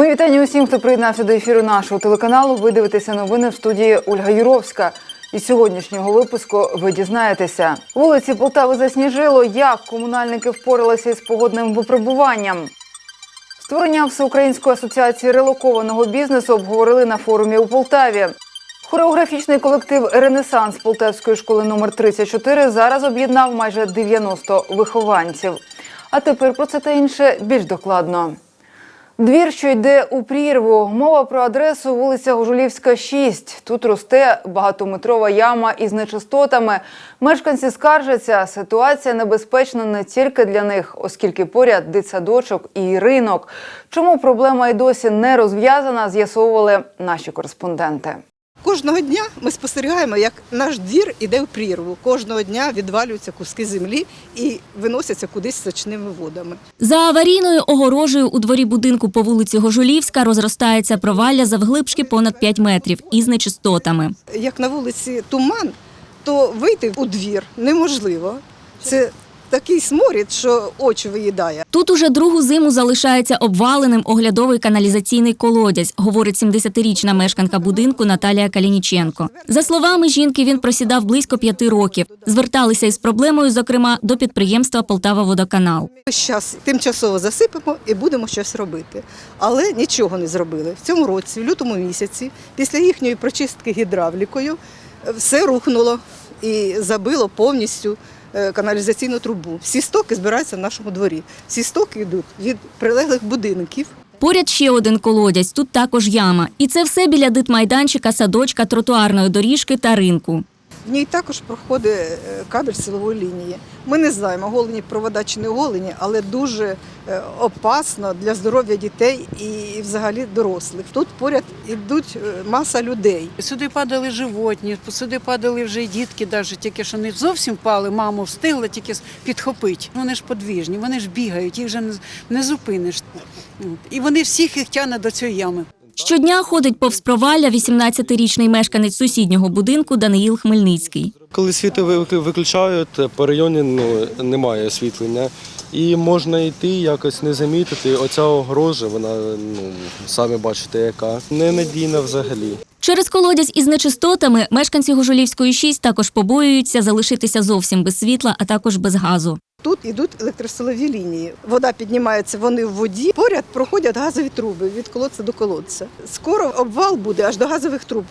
Ми вітання усім, хто приєднався до ефіру нашого телеканалу. Ви дивитеся новини в студії Ольга Юровська. Із сьогоднішнього випуску ви дізнаєтеся. Вулиці Полтави засніжило, як комунальники впоралися із погодним випробуванням. Створення Всеукраїнської асоціації релокованого бізнесу обговорили на форумі у Полтаві. Хореографічний колектив Ренесанс Полтавської школи номер 34 зараз об'єднав майже 90 вихованців. А тепер про це та інше більш докладно. Двір, що йде у прірву. Мова про адресу вулиця Гожулівська, 6. Тут росте багатометрова яма із нечистотами. Мешканці скаржаться, ситуація небезпечна не тільки для них, оскільки поряд дитсадочок і ринок. Чому проблема й досі не розв'язана, з'ясовували наші кореспонденти. Кожного дня ми спостерігаємо, як наш двір іде в прірву. Кожного дня відвалюються куски землі і виносяться кудись сочними водами. За аварійною огорожею у дворі будинку по вулиці Гожулівська розростається провалля завглибшки понад 5 метрів із нечистотами. Як на вулиці туман, то вийти у двір неможливо. Це такий сморід, що очі виїдає. Тут уже другу зиму залишається обваленим оглядовий каналізаційний колодязь, говорить 70-річна мешканка будинку Наталія Калініченко. За словами жінки, він просідав близько п'яти років. Зверталися із проблемою, зокрема, до підприємства Полтава Водоканал. Зараз тимчасово засипемо і будемо щось робити. Але нічого не зробили. В цьому році, в лютому місяці, після їхньої прочистки гідравлікою, все рухнуло і забило повністю е, каналізаційну трубу. Всі стоки збираються в нашому дворі. Всі стоки йдуть від прилеглих будинків. Поряд ще один колодязь, тут також яма. І це все біля дитмайданчика, садочка, тротуарної доріжки та ринку. В ній також проходить е, кабель силової лінії. Ми не знаємо, голені провода чи не голені, але дуже е, опасно для здоров'я дітей і взагалі дорослих. Тут поряд ідуть е, маса людей. Сюди падали животні, сюди падали вже й дітки, навіть тільки що не зовсім пали, маму встигла тільки підхопити. Вони ж подвіжні, вони ж бігають, їх вже не, зупиниш. І вони всіх їх тягне до цієї ями. Щодня ходить повз провалля 18-річний мешканець сусіднього будинку Даниїл Хмельницький. Коли світло ви- виключають, по районі ну, немає освітлення. І можна йти, якось не замітити. Оця огорожа, вона, ну, самі бачите, яка ненадійна взагалі. Через колодязь із нечистотами мешканці Гожулівської 6 також побоюються залишитися зовсім без світла, а також без газу. Тут ідуть електросилові лінії. Вода піднімається, вони в воді. Поряд проходять газові труби від колодця до колодця. Скоро обвал буде аж до газових труб.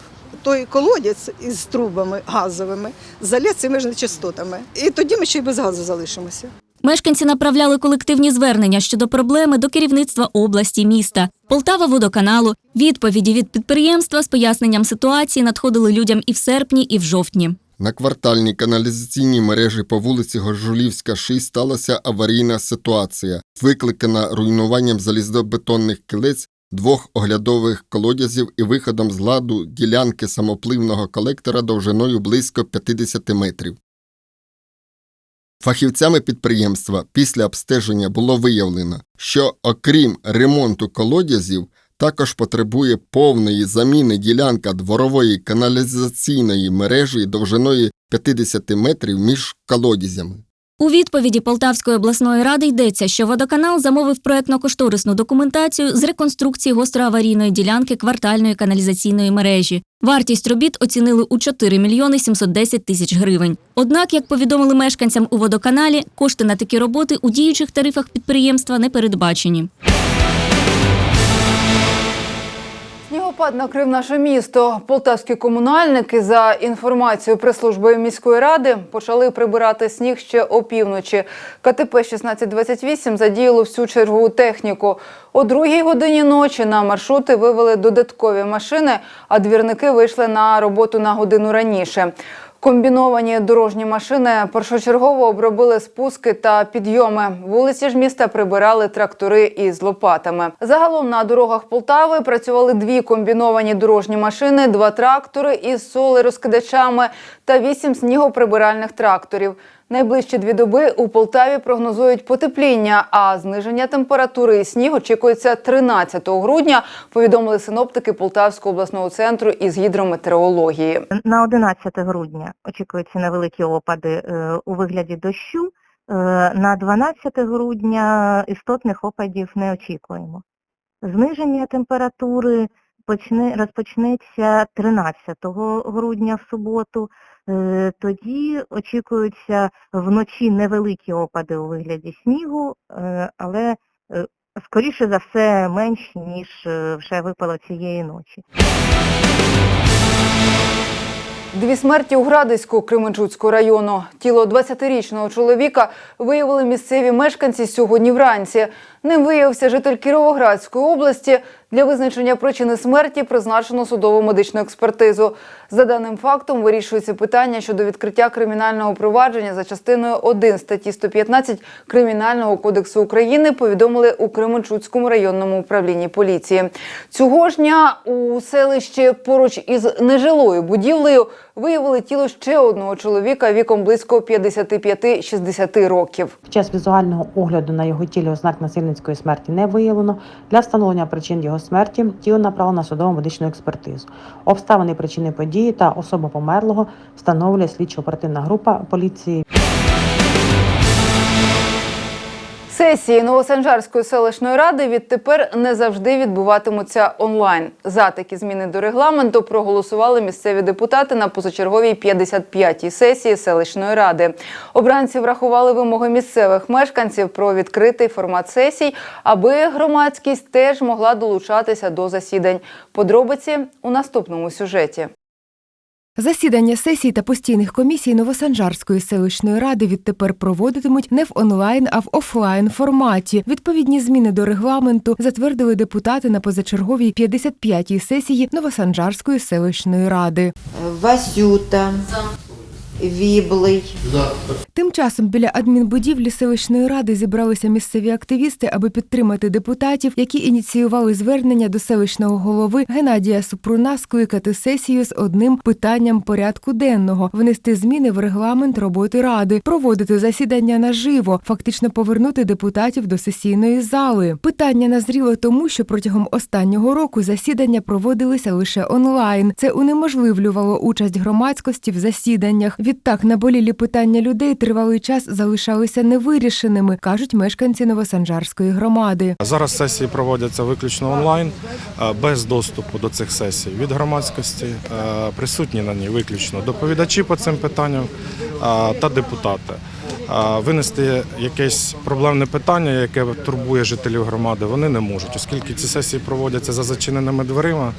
Той колодязь із трубами газовими залє цими ж нечистотами. І тоді ми ще й без газу залишимося. Мешканці направляли колективні звернення щодо проблеми до керівництва області, міста, Полтава водоканалу. Відповіді від підприємства з поясненням ситуації надходили людям і в серпні, і в жовтні. На квартальній каналізаційній мережі по вулиці Горжулівська, 6 сталася аварійна ситуація, викликана руйнуванням залізобетонних кілець, двох оглядових колодязів і виходом з ладу ділянки самопливного колектора довжиною близько 50 метрів. Фахівцями підприємства після обстеження було виявлено, що окрім ремонту колодязів, також потребує повної заміни ділянка дворової каналізаційної мережі довжиною 50 метрів між колодязями. У відповіді Полтавської обласної ради йдеться, що водоканал замовив проектно-кошторисну документацію з реконструкції гостроаварійної ділянки квартальної каналізаційної мережі. Вартість робіт оцінили у 4 мільйони 710 тисяч гривень. Однак, як повідомили мешканцям у водоканалі, кошти на такі роботи у діючих тарифах підприємства не передбачені. Снігопад накрив наше місто. Полтавські комунальники, за інформацією прес-служби міської ради, почали прибирати сніг ще опівночі. КТП 1628 задіяло всю чергову техніку. О другій годині ночі на маршрути вивели додаткові машини, а двірники вийшли на роботу на годину раніше. Комбіновані дорожні машини першочергово обробили спуски та підйоми. Вулиці ж міста прибирали трактори із лопатами. Загалом на дорогах Полтави працювали дві комбіновані дорожні машини, два трактори із солерозкидачами та вісім снігоприбиральних тракторів. Найближчі дві доби у Полтаві прогнозують потепління, а зниження температури і сніг очікується 13 грудня. Повідомили синоптики Полтавського обласного центру із гідрометеорології. На 11 грудня очікуються невеликі опади е, у вигляді дощу. Е, На 12 грудня істотних опадів не очікуємо. Зниження температури почне, розпочнеться 13 грудня в суботу. Е, Тоді очікуються вночі невеликі опади у вигляді снігу, е, але е, скоріше за все менші, ніж вже випало цієї ночі. Дві смерті у Градиську Кременчуцького району. Тіло 20-річного чоловіка виявили місцеві мешканці сьогодні вранці. Ним виявився житель Кіровоградської області. Для визначення причини смерті призначено судово медичну експертизу. За даним фактом вирішується питання щодо відкриття кримінального провадження за частиною 1 статті 115 Кримінального кодексу України. Повідомили у Кременчуцькому районному управлінні поліції. Цього ж дня у селищі поруч із нежилою будівлею виявили тіло ще одного чоловіка віком близько 55-60 років. В час візуального огляду на його тілі ознак насильницької смерті не виявлено. Для встановлення причин його смерті тіло направлено на судово медичну експертизу. Обставини причини події та особа померлого встановлює слідчо-оперативна група поліції. Сесії Новосанжарської селищної ради відтепер не завжди відбуватимуться онлайн. За такі зміни до регламенту проголосували місцеві депутати на позачерговій 55-й сесії селищної ради. Обранці врахували вимоги місцевих мешканців про відкритий формат сесій, аби громадськість теж могла долучатися до засідань. Подробиці у наступному сюжеті. Засідання сесій та постійних комісій Новосанжарської селищної ради відтепер проводитимуть не в онлайн, а в офлайн форматі. Відповідні зміни до регламенту затвердили депутати на позачерговій 55-й сесії Новосанжарської селищної ради. Васюта, Віблий, Тим часом біля адмінбудівлі селищної ради зібралися місцеві активісти, аби підтримати депутатів, які ініціювали звернення до селищного голови Геннадія Супруна скликати сесію з одним питанням порядку денного, внести зміни в регламент роботи ради, проводити засідання наживо, фактично повернути депутатів до сесійної зали. Питання назріло тому, що протягом останнього року засідання проводилися лише онлайн. Це унеможливлювало участь громадськості в засіданнях. Відтак наболілі питання людей тривалий час залишалися невирішеними, кажуть мешканці Новосанжарської громади. Зараз сесії проводяться виключно онлайн, без доступу до цих сесій від громадськості. Присутні на ній виключно доповідачі по цим питанням та депутати. Винести якесь проблемне питання, яке турбує жителів громади, вони не можуть, оскільки ці сесії проводяться за зачиненими дверима.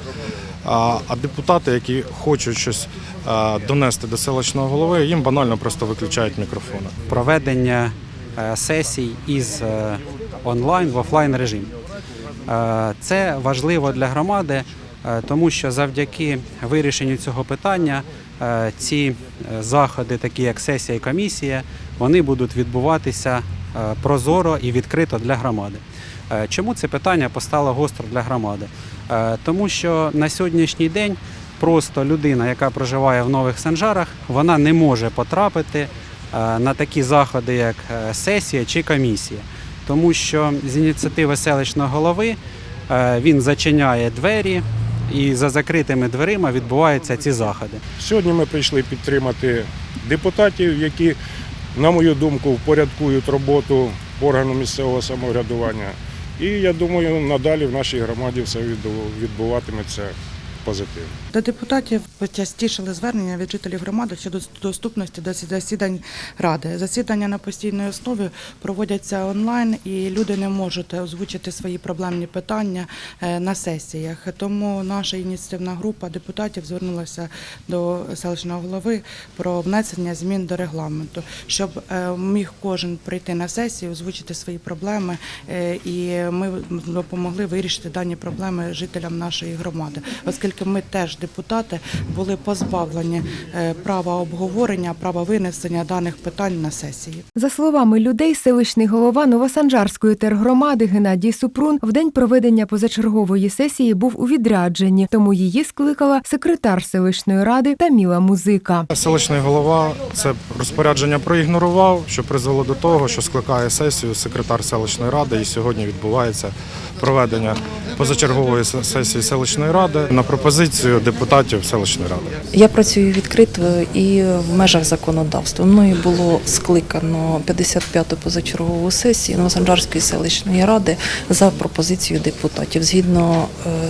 А депутати, які хочуть щось е, донести до селищного голови, їм банально просто виключають мікрофони. проведення е, сесій із е, онлайн в офлайн режим. Це важливо для громади, тому що завдяки вирішенню цього питання ці заходи, такі як сесія і комісія, вони будуть відбуватися прозоро і відкрито для громади. Е, Чому це питання постало гостро для громади? Е, Тому що на сьогоднішній день просто людина, яка проживає в нових санжарах, вона не може потрапити е, на такі заходи, як сесія чи комісія. Тому що з ініціативи селищного голови він зачиняє двері і за закритими дверима відбуваються ці заходи. Сьогодні ми прийшли підтримати депутатів, які, на мою думку, впорядкують роботу органу місцевого самоврядування. І я думаю, надалі в нашій громаді все відбуватиметься позитивно. До депутатів почастішали звернення від жителів громади щодо доступності до засідань ради. Засідання на постійній основі проводяться онлайн, і люди не можуть озвучити свої проблемні питання е, на сесіях. Тому наша ініціативна група депутатів звернулася до селищного голови про внесення змін до регламенту, щоб е, міг кожен прийти на сесію, озвучити свої проблеми, е, і ми допомогли вирішити дані проблеми жителям нашої громади, оскільки ми теж депутати були позбавлені е, права обговорення, права винесення даних питань на сесії. За словами людей, селищний голова Новосанжарської тергромади Геннадій Супрун в день проведення позачергової сесії був у відрядженні, тому її скликала секретар селищної ради Таміла Музика. Селищний голова це розпорядження проігнорував, що призвело до того, що скликає сесію секретар селищної ради, і сьогодні відбувається проведення позачергової сесії селищної ради на пропозицію депутатів селищної ради. Я працюю відкрито і в межах законодавства. Мною було скликано 55-ту позачергову сесію Новосанжарської селищної ради за пропозицією депутатів згідно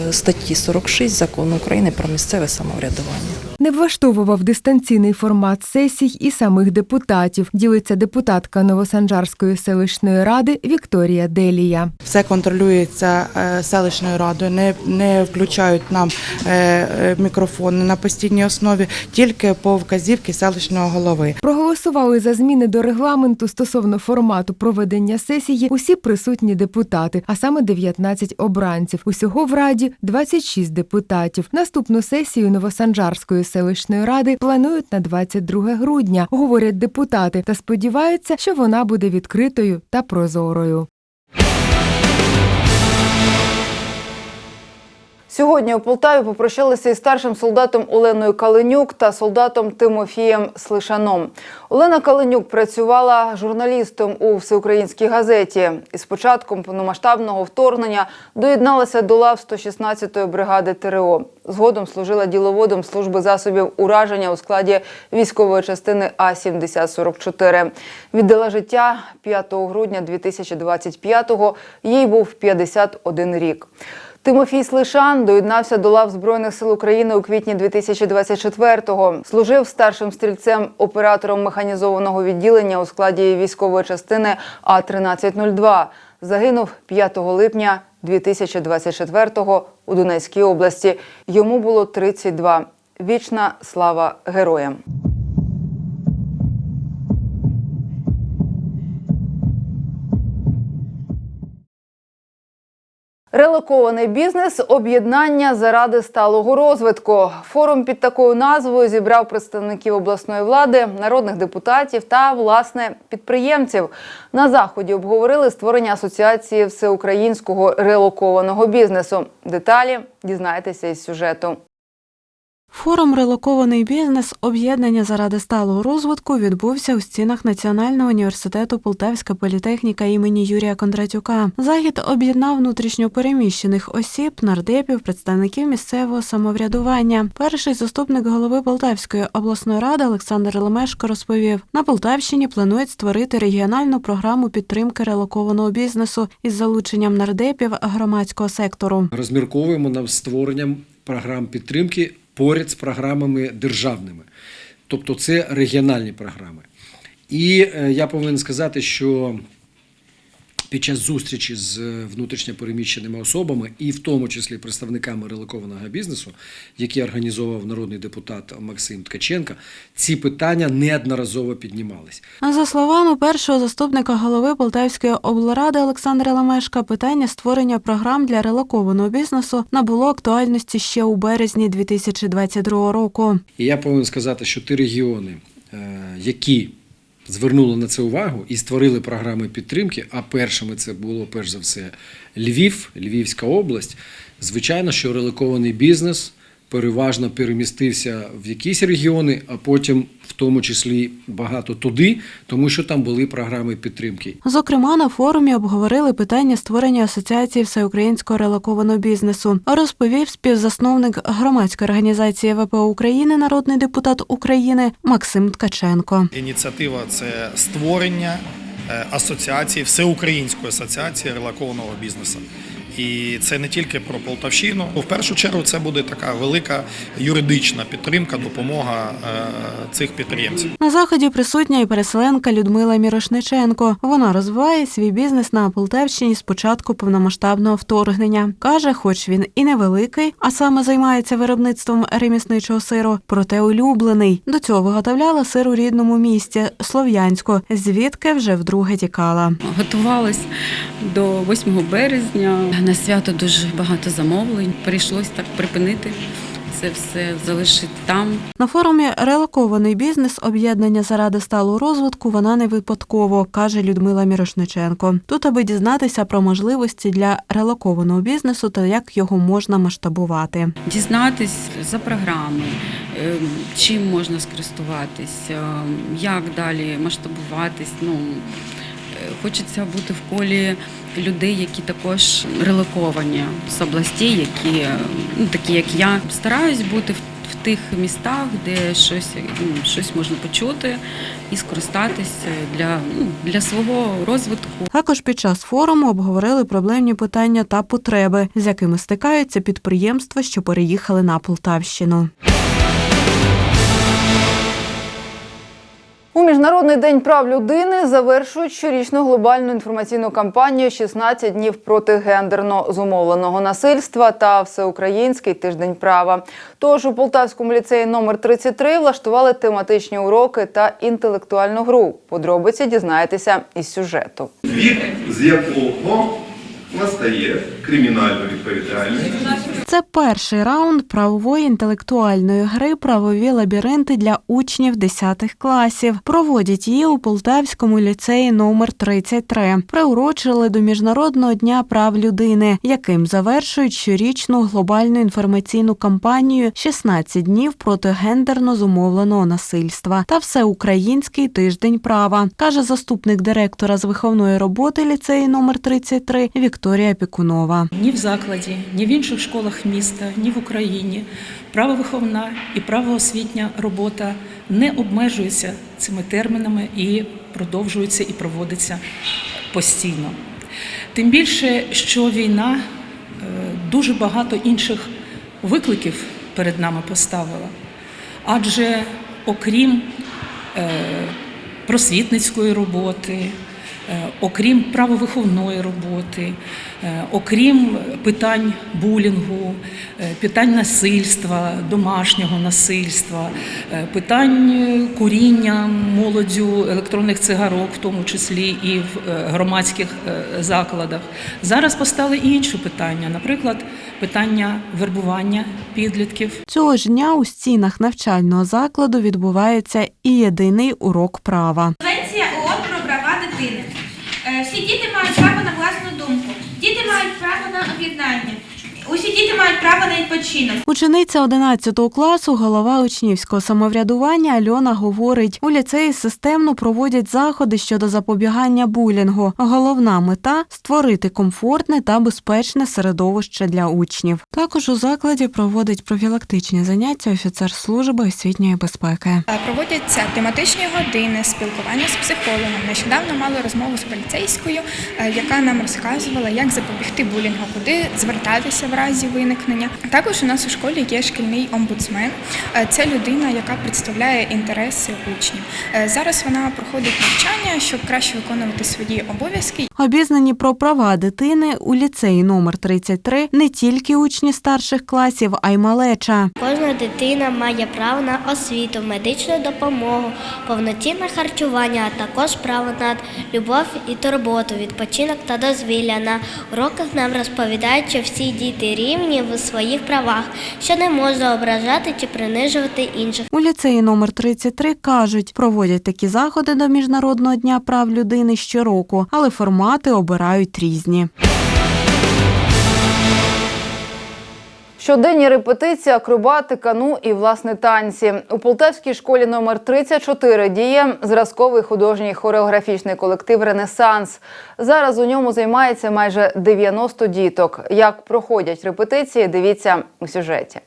е, статті 46 закону України про місцеве самоврядування. Не влаштовував дистанційний формат сесій і самих депутатів, ділиться депутатка Новосанжарської селищної ради Вікторія Делія. Все контролюється е, селищною радою, не, не включають нам е, е, мікрофони на постійній основі, тільки по вказівці селищного голови. Проголосували за зміни до регламенту стосовно формату проведення сесії усі присутні депутати, а саме 19 обранців. Усього в раді 26 депутатів. Наступну сесію Новосанжарської селищної ради планують на 22 грудня, говорять депутати, та сподіваються, що вона буде відкритою та прозорою. Сьогодні у Полтаві попрощалися із старшим солдатом Оленою Каленюк та солдатом Тимофієм Слишаном. Олена Каленюк працювала журналістом у всеукраїнській газеті. І з початком повномасштабного вторгнення доєдналася до лав 116-ї бригади ТРО. Згодом служила діловодом служби засобів ураження у складі військової частини А-7044. Віддала життя 5 грудня 2025-го. Їй був 51 рік. Тимофій Слишан доєднався до лав Збройних сил України у квітні 2024-го. Служив старшим стрільцем оператором механізованого відділення у складі військової частини А-1302. Загинув 5 липня 2024-го у Донецькій області. Йому було 32. Вічна слава героям. Релокований бізнес об'єднання заради сталого розвитку. Форум під такою назвою зібрав представників обласної влади, народних депутатів та власне підприємців. На заході обговорили створення асоціації всеукраїнського релокованого бізнесу. Деталі дізнаєтеся із сюжету. Форум Релокований бізнес об'єднання заради сталого розвитку відбувся у стінах Національного університету Полтавська політехніка імені Юрія Кондратюка. Захід об'єднав внутрішньопереміщених осіб, нардепів, представників місцевого самоврядування. Перший заступник голови Полтавської обласної ради Олександр Лемешко розповів: на Полтавщині планують створити регіональну програму підтримки релокованого бізнесу із залученням нардепів громадського сектору. розмірковуємо над створенням програм підтримки поряд з програмами державними. Тобто це регіональні програми. І е, я повинен сказати, що під час зустрічі з е, внутрішньопереміщеними особами, і в тому числі представниками релокованого бізнесу, які організовував народний депутат Максим Ткаченко, ці питання неодноразово піднімались. А За словами першого заступника голови Полтавської облради Олександра Ламешка, питання створення програм для релокованого бізнесу набуло актуальності ще у березні 2022 року. І я повинен сказати, що ті регіони, е, які звернули на це увагу і створили програми підтримки, а першими це було перш за все Львів, Львівська область. Звичайно, що релокований бізнес переважно перемістився в якісь регіони, а потім в тому числі багато туди, тому що там були програми підтримки. Зокрема, на форумі обговорили питання створення асоціації всеукраїнського релокованого бізнесу. Розповів співзасновник громадської організації ВПО України, народний депутат України Максим Ткаченко. Ініціатива це створення е, асоціації, всеукраїнської асоціації релокованого бізнесу. І це не тільки про Полтавщину. В першу чергу це буде така велика юридична підтримка, допомога е, цих підприємців. На заході присутня і переселенка Людмила Мірошниченко. Вона розвиває свій бізнес на Полтавщині з початку повномасштабного вторгнення. Каже, хоч він і невеликий, а саме займається виробництвом ремісничого сиру, проте улюблений. До цього виготовляла сир у рідному місті Слов'янську, звідки вже вдруге тікала. Готувалась до 8 березня. На свято дуже багато замовлень. Прийшлось так припинити це все, залишити там. На форумі релокований бізнес об'єднання заради сталого розвитку вона не випадково, каже Людмила Мірошниченко. Тут, аби дізнатися про можливості для релокованого бізнесу та як його можна масштабувати. Дізнатись за програми, е, чим можна скористуватись, е, як далі масштабуватись. Ну, хочеться бути в колі людей, які також релоковані з областей, які ну, такі як я. Стараюсь бути в, в тих містах, де щось, ну, щось можна почути і скористатись для, ну, для свого розвитку. Також під час форуму обговорили проблемні питання та потреби, з якими стикаються підприємства, що переїхали на Полтавщину. У Міжнародний день прав людини завершують щорічну глобальну інформаційну кампанію «16 днів проти гендерно зумовленого насильства та всеукраїнський тиждень права. Тож у Полтавському ліцеї номер 33 влаштували тематичні уроки та інтелектуальну гру. Подробиці дізнаєтеся із сюжету. Вік, з якого настає кримінальна відповідальність Це перший раунд правової інтелектуальної гри Правові лабіринти для учнів 10 класів. Проводять її у Полтавському ліцеї номер 33. Приурочили до Міжнародного дня прав людини, яким завершують щорічну глобальну інформаційну кампанію «16 днів проти гендерно зумовленого насильства та всеукраїнський тиждень права, каже заступник директора з виховної роботи ліцею номер 33 Вікторія Пікунова. Ні в закладі, ні в інших школах міста, ні в Україні правовиховна і правоосвітня робота не обмежуються цими термінами і продовжується і проводиться постійно. Тим більше, що війна е, дуже багато інших викликів перед нами поставила. Адже окрім е, просвітницької роботи, окрім правовиховної роботи, е, окрім питань булінгу, е, питань насильства, домашнього насильства, е, питань е, куріння молоддю електронних цигарок, в тому числі і в е, громадських е, закладах. Зараз постали і інші питання, наприклад, питання вербування підлітків. Цього ж дня у стінах навчального закладу відбувається і єдиний урок права. Конвенція ООН про права дитини. Е, Всі діти мають право на власну думку. Діти мають право на об'єднання. Діти мають право на відпочинок. Учениця 11 класу, голова учнівського самоврядування Альона говорить, у ліцеї системно проводять заходи щодо запобігання булінгу. Головна мета створити комфортне та безпечне середовище для учнів. Також у закладі проводить профілактичні заняття офіцер служби освітньої безпеки. Е, Проводяться тематичні години, спілкування з психологом. Нещодавно мали розмову з поліцейською, е, яка нам розказувала, як запобігти булінгу, куди звертатися в разі виникнення. Також у нас у школі є шкільний омбудсмен. Е, Це людина, яка представляє інтереси учнів. Е, Зараз вона проходить навчання, щоб краще виконувати свої обов'язки. Обізнані про права дитини у ліцеї номер 33 не тільки учні старших класів, а й малеча. Кожна дитина має право на освіту, медичну допомогу, повноцінне харчування, а також право на любов і турботу, відпочинок та дозвілля. На уроках нам розповідають, що всі діти рівні в своїх правах, що не можна ображати чи принижувати інших. У ліцеї номер 33 кажуть, проводять такі заходи до Міжнародного дня прав людини щороку, але формати обирають різні. Щоденні репетиції, акробатика, ну і власне танці. У Полтавській школі номер 34 діє зразковий художній хореографічний колектив Ренесанс. Зараз у ньому займається майже 90 діток. Як проходять репетиції, дивіться у сюжеті.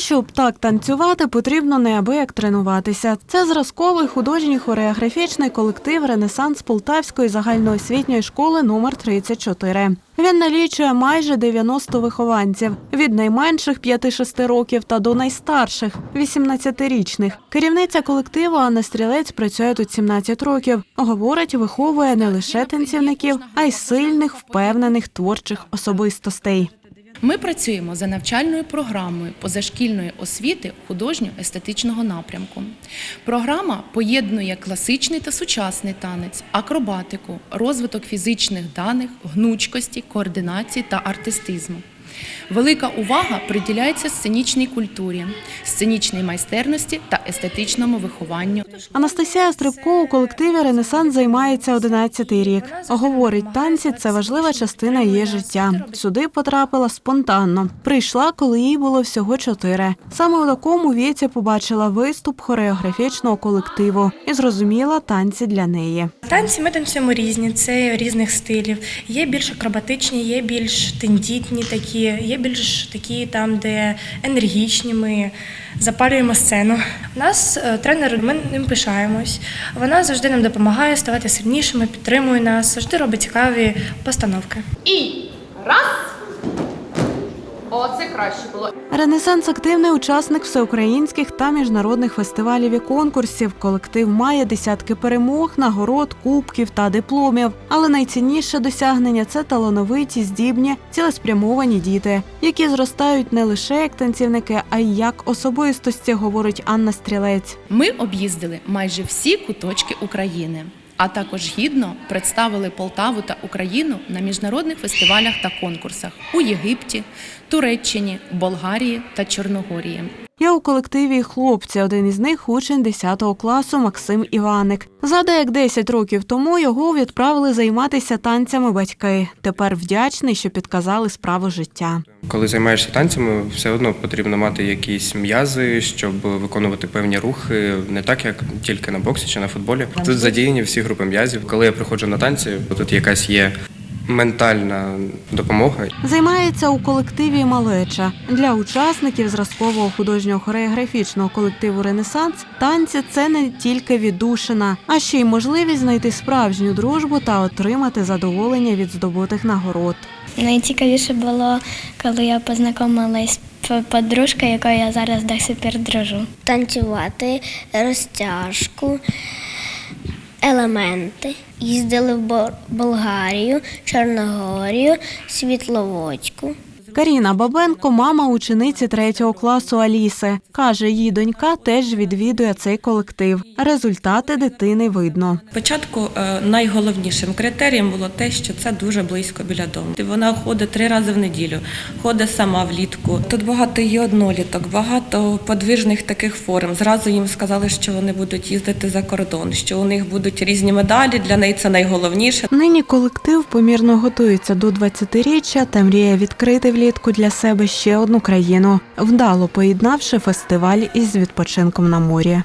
Щоб так танцювати, потрібно неабияк тренуватися. Це зразковий художній хореографічний колектив Ренесанс Полтавської загальноосвітньої школи номер 34. Він налічує майже 90 вихованців від найменших 5-6 років та до найстарших 18-річних. Керівниця колективу Анна Стрілець працює тут 17 років. Говорить, виховує не лише танцівників, а й сильних, впевнених творчих особистостей. Ми працюємо за навчальною програмою позашкільної освіти художньо-естетичного напрямку. Програма поєднує класичний та сучасний танець, акробатику, розвиток фізичних даних, гнучкості, координації та артистизму. Велика увага приділяється сценічній культурі, сценічній майстерності та естетичному вихованню. Анастасія Стрибко у колективі Ренесанс займається 11-й рік. Говорить, танці це важлива частина її життя. Сюди потрапила спонтанно. Прийшла, коли їй було всього чотири. Саме у такому віці побачила виступ хореографічного колективу і зрозуміла танці для неї. Танці ми танцюємо різні, це різних стилів. Є більш акробатичні, є більш тендітні такі, є більш такі там, де енергічні. Ми запалюємо сцену. У нас е, тренер, ми ним пишаємось. Вона завжди нам допомагає ставати сильнішими, підтримує нас, завжди робить цікаві постановки. І раз. Оце краще було. Ренесанс активний учасник всеукраїнських та міжнародних фестивалів і конкурсів. Колектив має десятки перемог, нагород, кубків та дипломів. Але найцінніше досягнення це талановиті, здібні, цілеспрямовані діти, які зростають не лише як танцівники, а й як особистості, говорить Анна Стрілець. Ми об'їздили майже всі куточки України, а також гідно представили Полтаву та Україну на міжнародних фестивалях та конкурсах у Єгипті, Туреччині, Болгарії та Чорногорії. Є у колективі хлопці. Один із них учень 10 класу Максим Іваник. Згадає, як 10 років тому його відправили займатися танцями батьки. Тепер вдячний, що підказали справу життя. Коли займаєшся танцями, все одно потрібно мати якісь м'язи, щоб виконувати певні рухи, не так як тільки на боксі чи на футболі. Тут задіяні всі групи м'язів. Коли я приходжу на танці, тут якась є ментальна допомога. Займається у колективі Малеча для учасників зразкового художнього хореографічного колективу Ренесанс. Танці це не тільки віддушина, а ще й можливість знайти справжню дружбу та отримати задоволення від здобутих нагород. Найцікавіше було, коли я познайомилась з подружкою, якою я зараз до сих пір дружу. Танцювати, розтяжку, елементи. Їздили в Бо- Болгарію, Чорногорію, Світловодську. Каріна Бабенко, мама учениці третього класу Аліси, каже, її донька теж відвідує цей колектив. Результати дитини видно. Спочатку е, найголовнішим критерієм було те, що це дуже близько біля дому. Вона ходить три рази в неділю, ходить сама влітку. Тут багато є одноліток, багато подвижних таких форм. Зразу їм сказали, що вони будуть їздити за кордон, що у них будуть різні медалі. Для неї це найголовніше. Нині колектив помірно готується до 20-річчя та мріє відкрити влітку для себе ще одну країну, вдало поєднавши фестиваль із відпочинком на морі.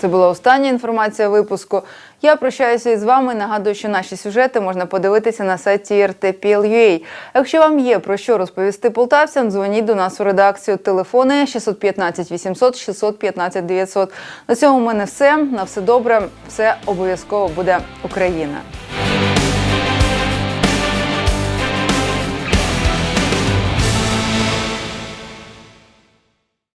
Це була остання інформація випуску. Я прощаюся із вами. Нагадую, що наші сюжети можна подивитися на сайті RTPL.ua. Якщо вам є про що розповісти полтавцям, дзвоніть до нас у редакцію. Телефони 615 800 615 900. На цьому в мене все. На все добре. Все обов'язково буде Україна.